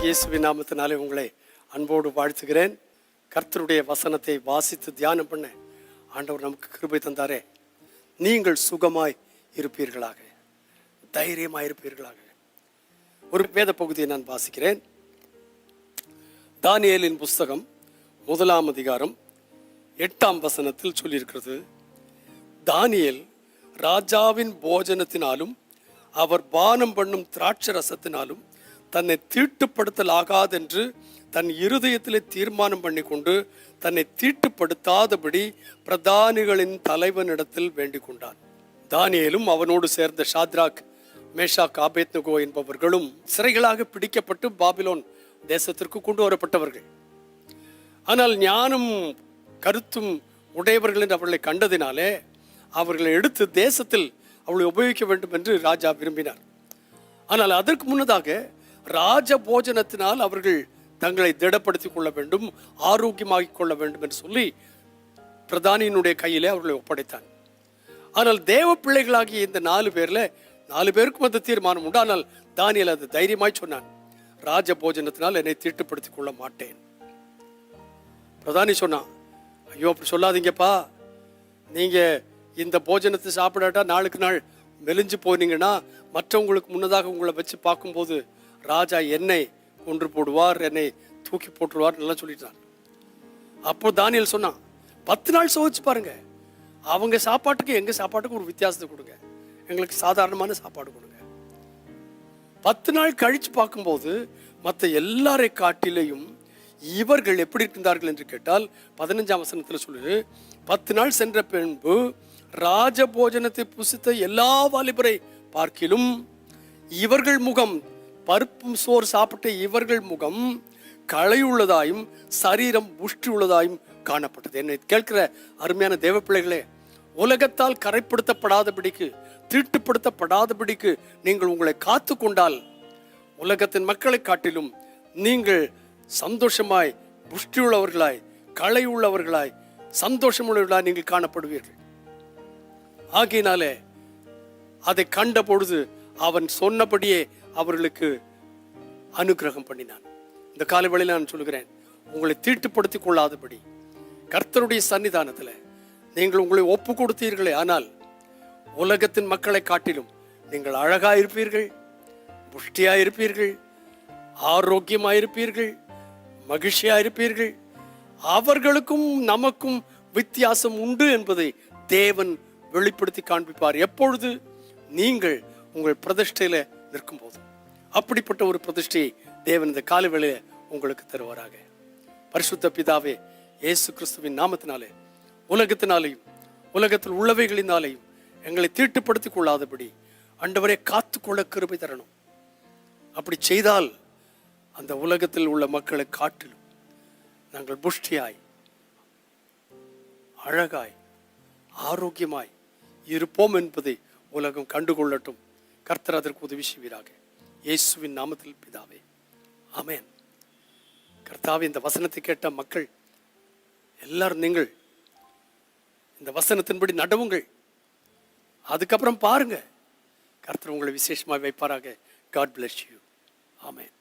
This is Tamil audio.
கர்த்தராக இயேசுவின் நாமத்தினாலே உங்களை அன்போடு வாழ்த்துகிறேன். கர்த்தருடைய வசனத்தை வாசித்து தியானம் பண்ண ஆண்டவர் நமக்கு கிருபை தந்தாரே. நீங்கள் சுகமாய் இருப்பீர்களாக. தைரியமாய் இருப்பீர்களாக. ஒரு வேத பகுதியை நான் வாசிக்கிறேன். தானியலின் புஸ்தகம் முதலாம் அதிகாரம் எட்டாம் வசனத்தில் சொல்லியிருக்கிறது. தானியல் ராஜாவின் போஜனத்தினாலும் அவர் பானம் பண்ணும் திராட்சை ரசத்தினாலும் தன்னை தீட்டுப்படுத்தல் ஆகாதென்று தன் இருதயத்திலே தீர்மானம் பண்ணி கொண்டு தன்னை தீட்டுப்படுத்தாதபடி பிரதானிகளின் தலைவனிடத்தில் வேண்டிக் கொண்டான் தானியலும் அவனோடு சேர்ந்த ஷாத்ராக் மேஷா காபேத்னகோ என்பவர்களும் சிறைகளாக பிடிக்கப்பட்டு பாபிலோன் தேசத்திற்கு கொண்டு வரப்பட்டவர்கள். ஆனால் ஞானம் கருத்தும் உடையவர்கள் என்று அவர்களை கண்டதினாலே அவர்களை எடுத்து தேசத்தில் அவளை உபயோகிக்க வேண்டும் என்று ராஜா விரும்பினார். ஆனால் அதற்கு முன்னதாக ராஜ போஜனத்தினால் அவர்கள் தங்களை திடப்படுத்திக் கொள்ள வேண்டும் ஆரோக்கியமாக்கிக் கொள்ள வேண்டும் என்று சொல்லி பிரதானியினுடைய கையிலே அவர்களை ஒப்படைத்தான். ஆனால் தேவ பிள்ளைகளாகிய இந்த நாலு பேரில் நாலு பேருக்கும் அந்த தீர்மானம் உண்டு. ஆனால் தானியல் அது தைரியமாய் சொன்னான் ராஜ போஜனத்தினால் என்னை தீட்டுப்படுத்திக் கொள்ள மாட்டேன். பிரதானி சொன்னான் ஐயோ அப்படி சொல்லாதீங்கப்பா. நீங்கள் இந்த போஜனத்தை சாப்பிடாட்டா நாளுக்கு நாள் மெலிஞ்சு போனீங்கன்னா மற்றவங்களுக்கு முன்னதாக உங்களை வச்சு பார்க்கும்போது ராஜா என்னை கொன்று போடுவார் என்னை தூக்கி போட்டுருவார் நல்லா சொல்லிட்டான். அப்போ தானியல் சொன்னான் பத்து நாள் சோதிச்சு பாருங்க. அவங்க சாப்பாட்டுக்கு எங்கள் சாப்பாட்டுக்கு ஒரு வித்தியாசத்தை கொடுங்க. எங்களுக்கு சாதாரணமான சாப்பாடு கொடுங்க. பத்து நாள் கழித்து பார்க்கும்போது மற்ற எல்லாரை காட்டிலையும் இவர்கள் எப்படி இருந்தார்கள் என்று கேட்டால் பதினஞ்சாம் வசனத்தில் சொல்லு பத்து நாள் சென்ற பின்பு ராஜ போஜனத்தை புசித்த எல்லா வாலிபரை பார்க்கிலும் இவர்கள் முகம் பருப்பும் சோறு சாப்பிட்ட இவர்கள் முகம் களையுள்ளதாயும் சரீரம் புஷ்டி உள்ளதாயும் காணப்பட்டது. என்னை கேட்கிற அருமையான தேவ பிள்ளைகளே உலகத்தால் கரைப்படுத்தப்படாதபடிக்கு தீட்டுப்படுத்தப்படாதபடிக்கு நீங்கள் உங்களை காத்து கொண்டால் உலகத்தின் மக்களை காட்டிலும் நீங்கள் சந்தோஷமாய் புஷ்டியுள்ளவர்களாய் களை உள்ளவர்களாய் சந்தோஷமுள்ளவர்களாய் நீங்கள் காணப்படுவீர்கள். ஆகையினாலே அதை கண்ட பொழுது அவன் சொன்னபடியே அவர்களுக்கு அனுக்கிரகம் பண்ணினான். இந்த காலவெளியில் நான் சொல்கிறேன் உங்களை தீட்டுப்படுத்தி கொள்ளாதபடி கர்த்தருடைய சன்னிதானத்தில் நீங்கள் உங்களை ஒப்பு கொடுத்தீர்களே ஆனால் உலகத்தின் மக்களை காட்டிலும் நீங்கள் அழகா இருப்பீர்கள் புஷ்டியா இருப்பீர்கள் ஆரோக்கியமா இருப்பீர்கள் மகிழ்ச்சியா இருப்பீர்கள். அவர்களுக்கும் நமக்கும் வித்தியாசம் உண்டு என்பதை தேவன் வெளிப்படுத்தி காண்பிப்பார். எப்பொழுது நீங்கள் உங்கள் பிரதிஷ்டையில நிற்கும் போது அப்படிப்பட்ட ஒரு பிரதிஷ்டையை தேவன் இந்த காலவேளையில உங்களுக்கு தருவாராக. பரிசுத்த பிதாவே இயேசு கிறிஸ்துவின் நாமத்தினாலே உலகத்தினாலேயும் உலகத்தில் உள்ளவைகளினாலேயும் எங்களை தீட்டுப்படுத்திக் கொள்ளாதபடி அண்டவரை காத்துக்கொள்ள கிருபை தரணும். அப்படி செய்தால் அந்த உலகத்தில் உள்ள மக்களை காட்டிலும் நாங்கள் புஷ்டியாய் அழகாய் ஆரோக்கியமாய் இருப்போம் என்பதை உலகம் கண்டுகொள்ளட்டும். கர்த்தர் அதற்கு உதவி செய்வீராக இயேசுவின் நாமத்தில் பிதாவே. ஆமேன். கர்த்தாவே இந்த வசனத்தை கேட்ட மக்கள் எல்லாரும் நீங்கள் இந்த வசனத்தின்படி நடவுங்கள். அதுக்கப்புறம் பாருங்க. கர்த்தர் உங்களை விசேஷமாக வைப்பாராக. God bless you amen.